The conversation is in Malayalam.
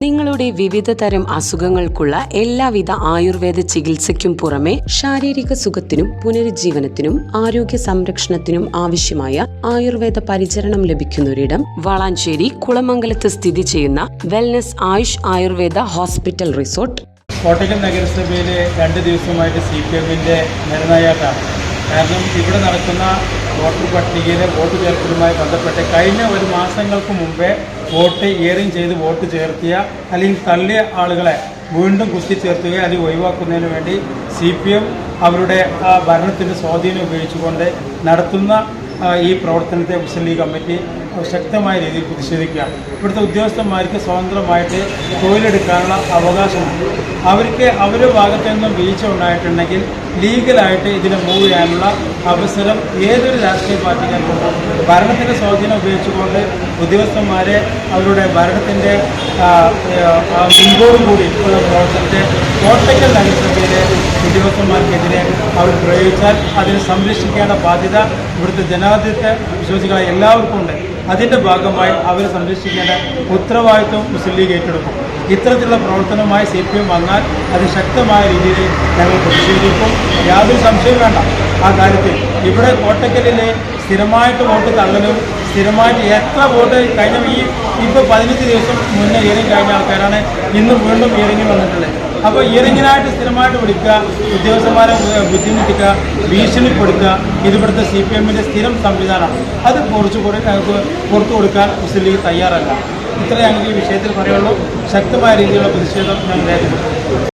നിങ്ങളുടെ വിവിധ തരം അസുഖങ്ങൾക്കുള്ള എല്ലാവിധ ആയുർവേദ ചികിത്സയ്ക്കും പുറമെ ശാരീരിക സുഖത്തിനും പുനരുജ്ജീവനത്തിനും ആരോഗ്യ സംരക്ഷണത്തിനും ആവശ്യമായ ആയുർവേദ പരിചരണം ലഭിക്കുന്ന ഒരിടം വളാഞ്ചേരി കുളമംഗലത്ത് സ്ഥിതി ചെയ്യുന്ന wellness Ayush Ayurveda hospital resort. Kottayam നഗരസഭയിലെ രണ്ട് ദിവസമായിട്ട് സി പി എമ്മിന്റെ നിർണായകമാണ് കാരണം ഇവിടെ നടക്കുന്ന വോട്ടർ പട്ടികയിലെ വോട്ട് ചേർക്കലുമായി ബന്ധപ്പെട്ട് കഴിഞ്ഞ ഒരു മാസങ്ങൾക്ക് മുമ്പേ വോട്ട് ഇയറിംഗ് ചെയ്ത് വോട്ട് ചേർത്തിയ അല്ലെങ്കിൽ തള്ളിയ ആളുകളെ വീണ്ടും കുത്തിച്ചേർത്തുകയും അത് ഒഴിവാക്കുന്നതിന് വേണ്ടി സി പി എം അവരുടെ ആ ഭരണത്തിന്റെ സ്വാധീനം ഉപയോഗിച്ചുകൊണ്ട് നടത്തുന്ന ഈ പ്രവർത്തനത്തെ മുസ്ലിം ലീഗ് കമ്മിറ്റി ശക്തമായ രീതിയിൽ പ്രതിഷേധിക്കുകയാണ് ഇവിടുത്തെ ഉദ്യോഗസ്ഥന്മാർക്ക് സ്വതന്ത്രമായിട്ട് തൊഴിലെടുക്കാനുള്ള അവകാശമുണ്ട്. അവർക്ക് അവരുടെ ഭാഗത്തു നിന്നും വീഴ്ച ഉണ്ടായിട്ടുണ്ടെങ്കിൽ ലീഗലായിട്ട് ഇതിനെ മൂവ് ചെയ്യാനുള്ള അവസരം ഏതൊരു രാഷ്ട്രീയ പാർട്ടിക്കാർക്കും ഭരണത്തിന്റെ സ്വാധീനം ഉപയോഗിച്ചുകൊണ്ട് ഉദ്യോഗസ്ഥന്മാരെ അവരുടെ ഭരണത്തിന്റെ മുൻപോടും കൂടി ഉള്ള പ്രവർത്തനത്തെ കോട്ടയ്ക്കൽ നഗരസഭയിലെ ഉദ്യോഗസ്ഥന്മാർക്കെതിരെ അവർ പ്രയോഗിച്ചാൽ അതിനെ സംരക്ഷിക്കേണ്ട ബാധ്യത ഇവിടുത്തെ ജനാധിപത്യ വിശ്വസികളായ എല്ലാവർക്കും ഉണ്ട്. അതിന്റെ ഭാഗമായി അവരെ സംരക്ഷിക്കേണ്ട ഉത്തരവാദിത്വം മുസ്ലിം ലീഗ് ഏറ്റെടുക്കും. ഇത്തരത്തിലുള്ള പ്രവർത്തനവുമായി സി പി എം വന്നാൽ അത് ശക്തമായ രീതിയിൽ ഞങ്ങൾ പ്രതിഷേധിക്കും. യാതൊരു സംശയവും വേണ്ട. ആ കാര്യത്തിൽ ഇവിടെ കോട്ടക്കലിലെ സ്ഥിരമായിട്ട് വോട്ട് തള്ളലും സ്ഥിരമായിട്ട് എത്ര വോട്ട് കഴിഞ്ഞ ഈ ഇപ്പോൾ പതിനഞ്ച് ദിവസം മുന്നേ ഏറിയും കഴിഞ്ഞ ആൾക്കാരാണ് ഇന്ന് വീണ്ടും ഏറിഞ്ഞു വന്നിട്ടുള്ളത്. അപ്പോൾ ഇയറിങ്ങിനായിട്ട് സ്ഥിരമായിട്ട് വിളിക്കുക ഉദ്യോഗസ്ഥന്മാരെ ബുദ്ധിമുട്ടിക്കുക ഭീഷണിപ്പെടുത്തുക ഇത് ഇവിടുത്തെ സി പി എമ്മിന്റെ സ്ഥിരം സംവിധാനമാണ് അത് കുറേ പുറത്തു കൊടുക്കാൻ മുസ്ലിം ലീഗ് തയ്യാറല്ല. ഇത്ര ഞങ്ങൾക്ക് ഈ വിഷയത്തിൽ പറയുള്ളൂ. ശക്തമായ രീതിയിലുള്ള പ്രതിഷേധം ഞാൻ രേഖപ്പെടുത്തും